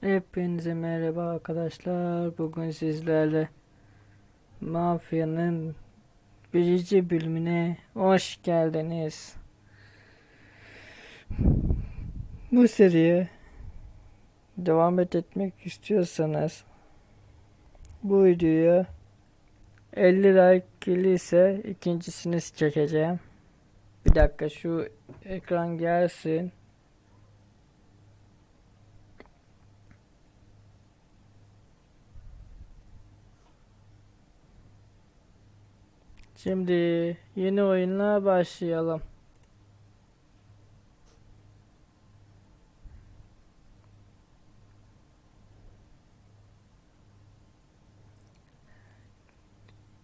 Hepinize merhaba arkadaşlar. Bugün sizlerle Mafya'nın birinci bölümüne hoş geldiniz. Bu seriye devam etmek istiyorsanız bu videoya 50 like gelirse ikincisini çekeceğim. Bir dakika şu ekran gelsin. Şimdi yeni oyunla başlayalım.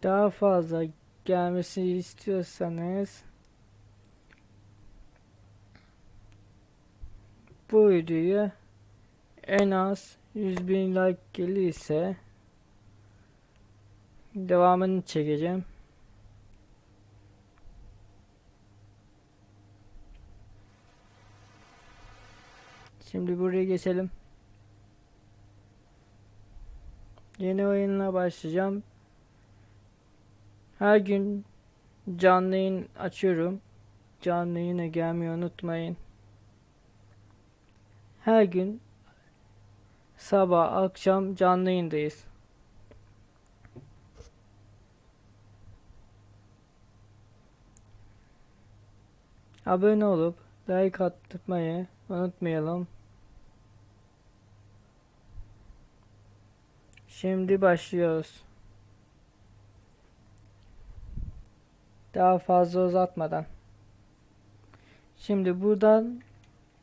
Daha fazla gelmesini istiyorsanız bu videoya en az 100 bin like gelirse devamını çekeceğim. Şimdi buraya geçelim. Yeni oyunla başlayacağım. Her gün canlı yayın açıyorum. Canlı yayına gelmeyi unutmayın. Her gün sabah akşam canlı yayındayız. Abone olup like atmayı unutmayalım. Şimdi başlıyoruz. Daha fazla uzatmadan. Şimdi buradan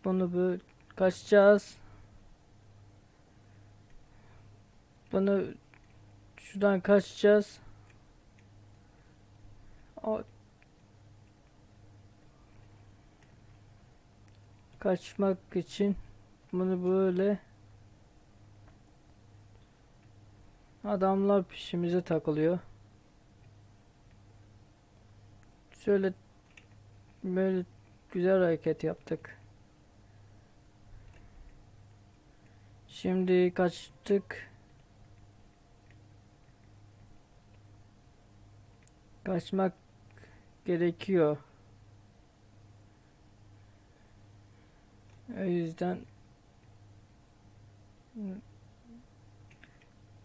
bunu bu kaçacağız. Bunu şuradan kaçacağız. O kaçmak için bunu böyle adamlar peşimize takılıyor. Şöyle böyle güzel hareket yaptık. Şimdi kaçtık. Kaçmak gerekiyor. O yüzden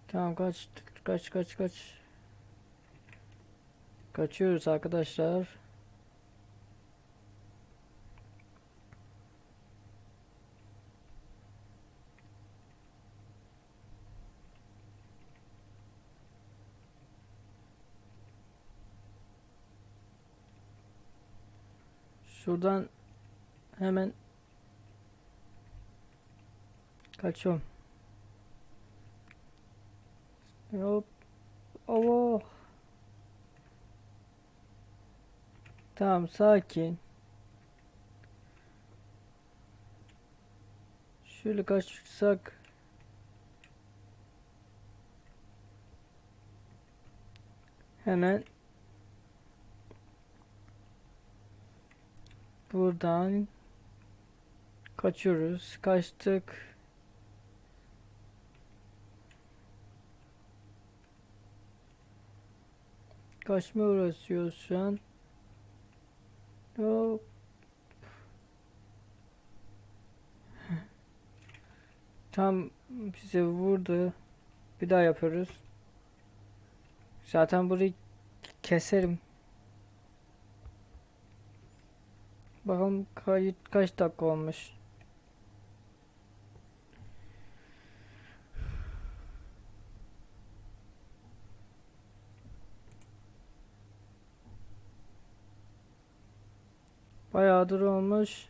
Tamam kaç kaç kaç kaç Kaçıyoruz arkadaşlar. Şuradan hemen kaçıyorum. Hop. Allah. Tamam sakin. Şöyle kaçsak. Hemen buradan kaçıyoruz. Kaçtık. Kaçma uğraşıyoruz şu an. Hop. Tam bize vurdu. Bir daha yapıyoruz. Zaten burayı keserim. Bakalım kayıt kaç dakika olmuş. Bayağıdır olmuş.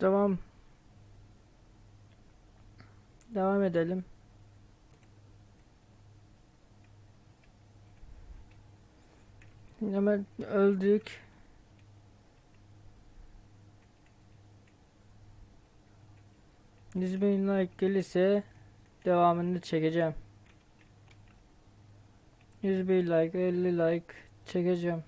Devam. Devam edelim. Hemen öldük. Yüz bin like gelirse devamını çekeceğim. 101 like, 50 like çekeceğim.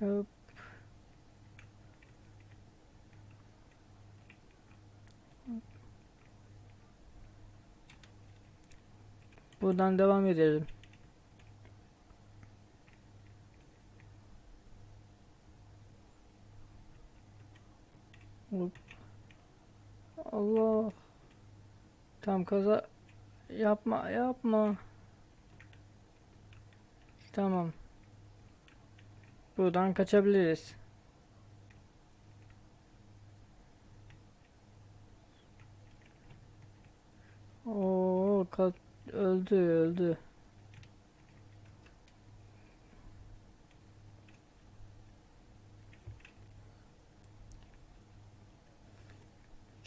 Hop. Buradan devam edelim. Allah. Tam kaza yapma yapma. Tamam. Buradan kaçabiliriz. Oo, öldü öldü.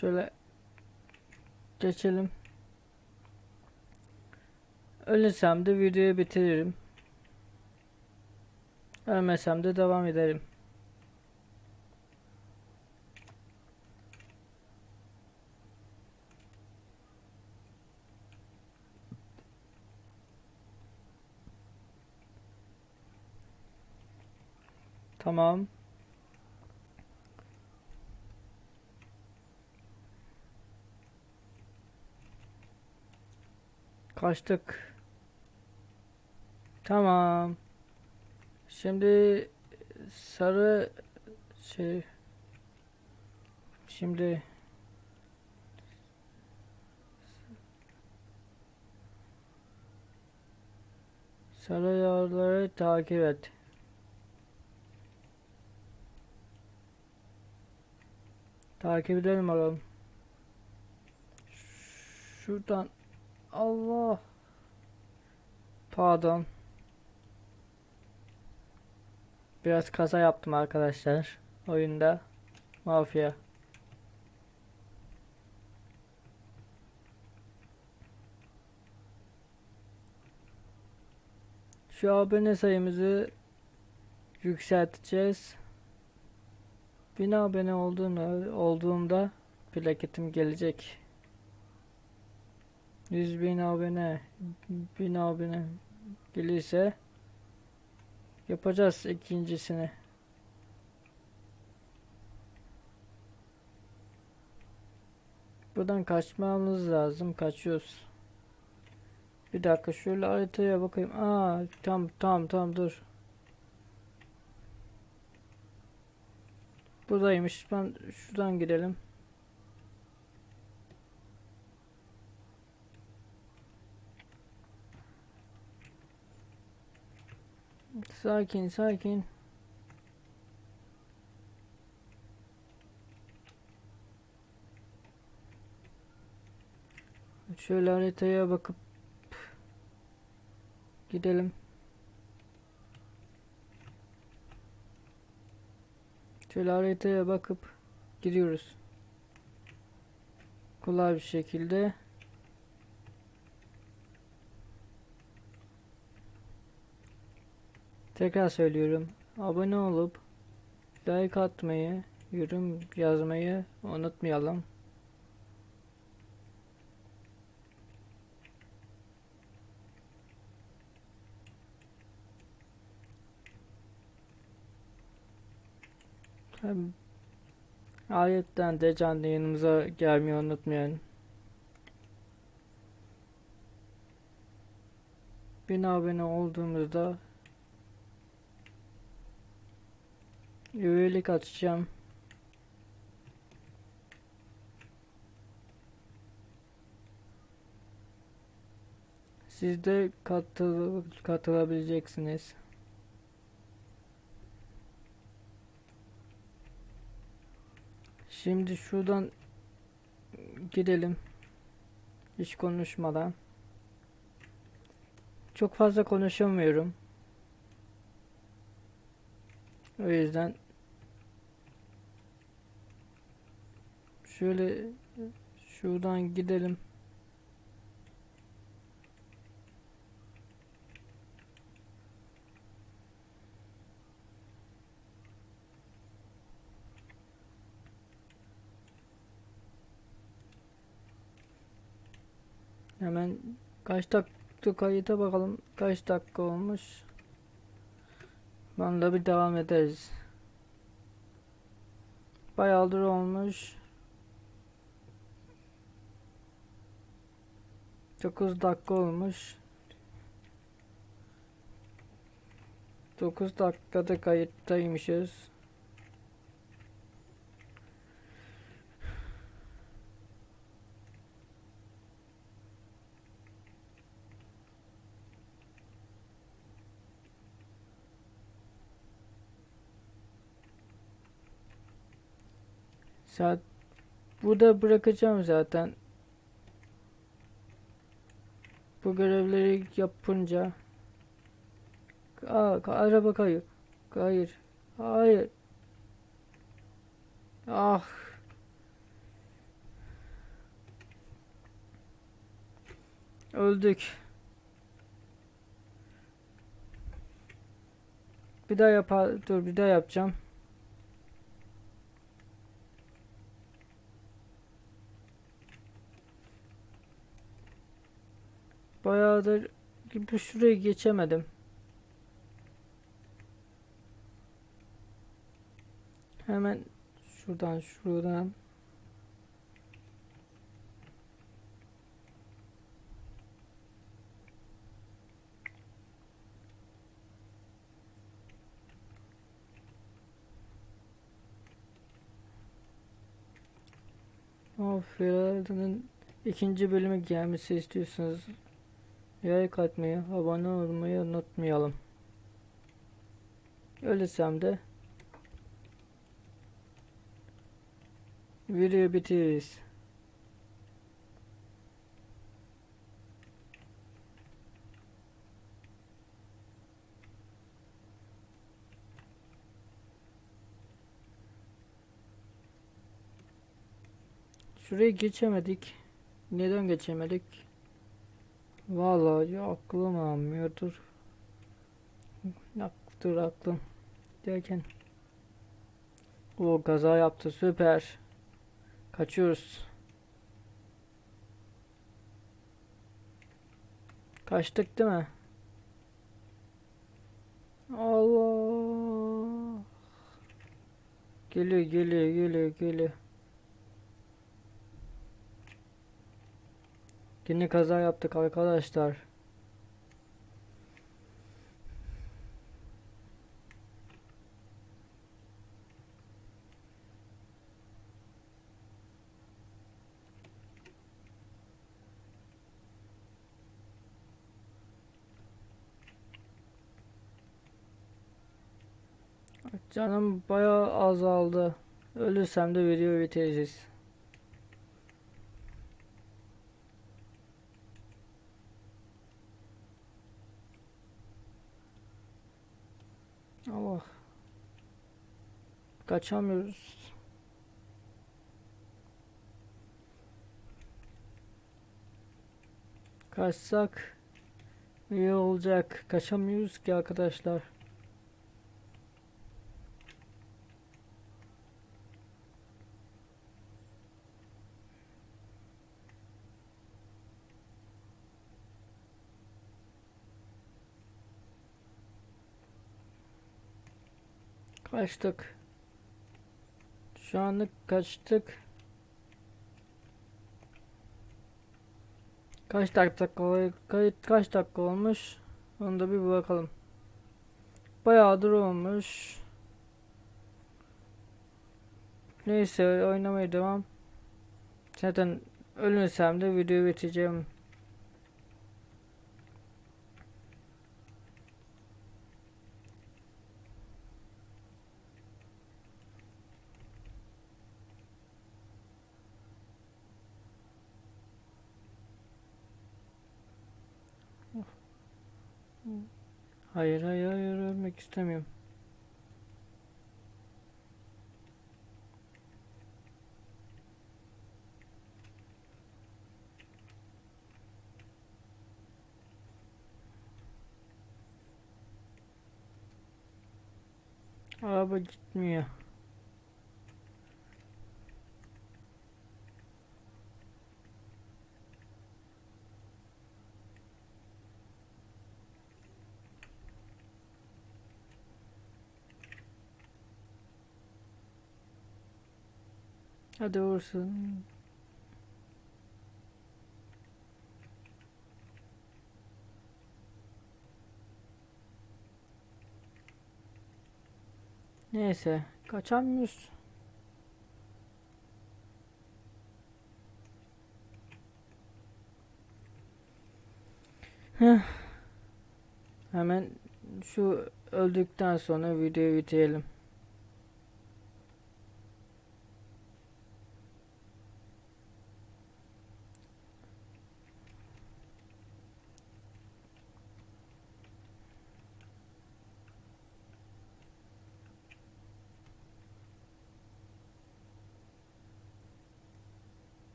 Şöyle geçelim. Ölürsem de videoyu bitiririm. Ölmesem de devam ederim. Tamam. Kaçtık. Tamam. Şimdi sarı şey şimdi sarı yağları takip et. Takip edelim bakalım. Şuradan Allah Pardon. Biraz kaza yaptım arkadaşlar. Oyunda. Mafya. Şu abone sayımızı yükselteceğiz. 1000 abone olduğunu, olduğumda plaketim gelecek. 100 bin abone 1000 abone gelirse yapacağız ikincisini. Buradan kaçmamız lazım. Kaçıyoruz. Bir dakika şöyle haritaya bakayım. Aa tam tam tam dur. Buradaymış. Ben şuradan gidelim. Sakin sakin. Şöyle haritaya bakıp gidelim. Şöyle haritaya bakıp gidiyoruz. Kolay bir şekilde. Tekrar söylüyorum. Abone olup like atmayı, yorum yazmayı unutmayalım. Ayetten de canlı yayınımıza gelmeyi unutmayın. Bin abone olduğumuzda üyelik açacağım. Siz de katıl katılabileceksiniz. Şimdi şuradan gidelim. Hiç konuşmadan. Çok fazla konuşamıyorum. O yüzden Şöyle şuradan gidelim. Hemen kaç dakika kayıta bakalım. Kaç dakika olmuş. Bunda bir devam ederiz. Bayağıdır olmuş. 9 dakika olmuş. 9 dakikada kayıttaymışız. Saat burada bırakacağım zaten. Bu görevleri yapınca Aa, araba kayıyor. Hayır. Hayır. Ah. Öldük. Bir daha yapar. Dur bir daha yapacağım. Bayağıdır bu şurayı geçemedim. Hemen şuradan şuradan O Ferrari'nin ikinci bölümü gelmesi istiyorsanız like atmayı, abone olmayı unutmayalım. Ölürsem de Video bitiririz. Şurayı geçemedik. Neden geçemedik? Vallahi aklım almıyor. Dur. Dur aklım. Derken. O kaza yaptı. Süper. Kaçıyoruz. Kaçtık değil mi? Allah. Geliyor geliyor geliyor geliyor. Yine kaza yaptık arkadaşlar. Canım bayağı azaldı. Ölürsem de video bitireceğiz. Allah. Kaçamıyoruz. Kaçsak iyi olacak. Kaçamıyoruz ki arkadaşlar. Kaçtık. Şu anlık kaçtık. Kaç dakika kayıt kaç dakika olmuş? Onu da bir bakalım. Bayağıdır olmuş. Neyse oynamaya devam. Zaten ölürsem de videoyu bitireceğim. Hayır hayır hayır ölmek istemiyorum. Araba gitmiyor. Hadi vursun. Neyse, kaçamıyoruz. Heh. Hemen şu öldükten sonra videoyu bitirelim.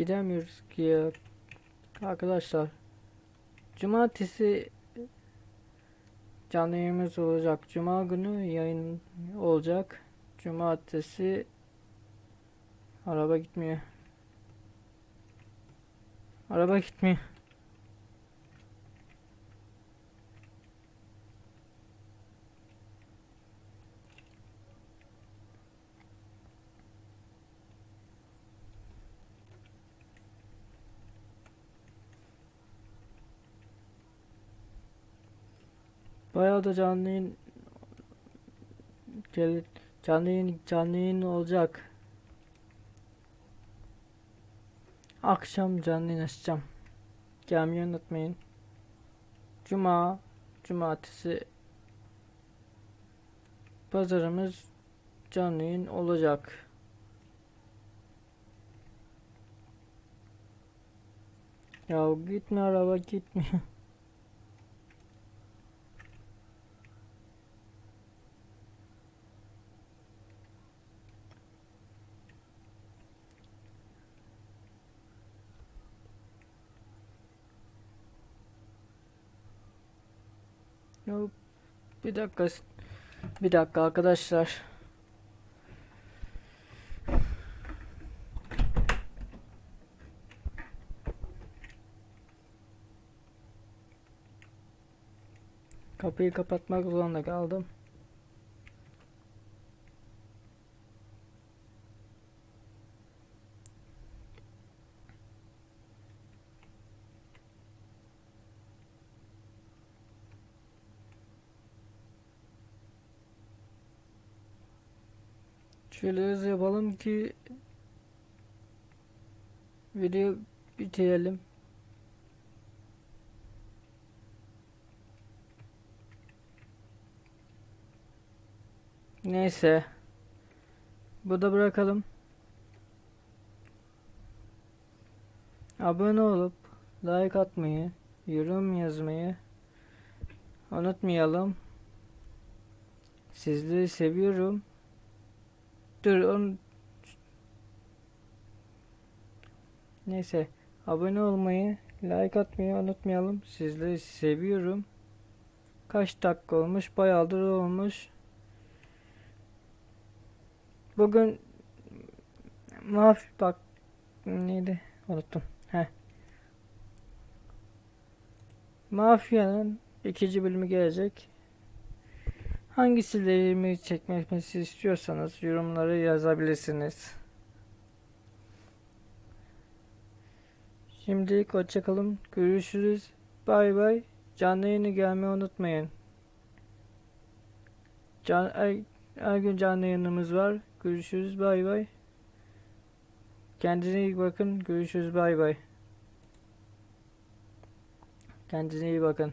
Gidemiyoruz ki ya. Arkadaşlar. Cumartesi canlı yayınımız olacak. Cuma günü yayın olacak. Cumartesi araba gitmiyor. Araba gitmiyor. Bayağı da canlı yayın canlı yayın canlı yayın olacak. Akşam canlı yayın açacağım. Gelmeyi unutmayın. Cuma, cumartesi pazarımız canlı yayın olacak. Ya gitme araba gitme. Yok. Bir dakika. Bir dakika arkadaşlar. Kapıyı kapatmak zorunda kaldım. Şöyle hızlı yapalım ki video bitirelim. Neyse. Burada bırakalım. Abone olup like atmayı, yorum yazmayı unutmayalım. Sizleri seviyorum. Dur onu Neyse abone olmayı like atmayı unutmayalım. Sizleri seviyorum. Kaç dakika olmuş? Bayağıdır olmuş. Bugün maf bak neydi? Unuttum. Heh. Mafya'nın ikinci bölümü gelecek Hangisilerimi çekmesi istiyorsanız yorumları yazabilirsiniz. Şimdilik hoşçakalın. Görüşürüz. Bay bay. Canlı yayını gelmeyi unutmayın. Can, her, her gün canlı yayınımız var. Görüşürüz. Bay bay. Kendinize iyi bakın. Görüşürüz. Bay bay. Kendinize iyi bakın.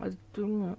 Hadi durmuyor.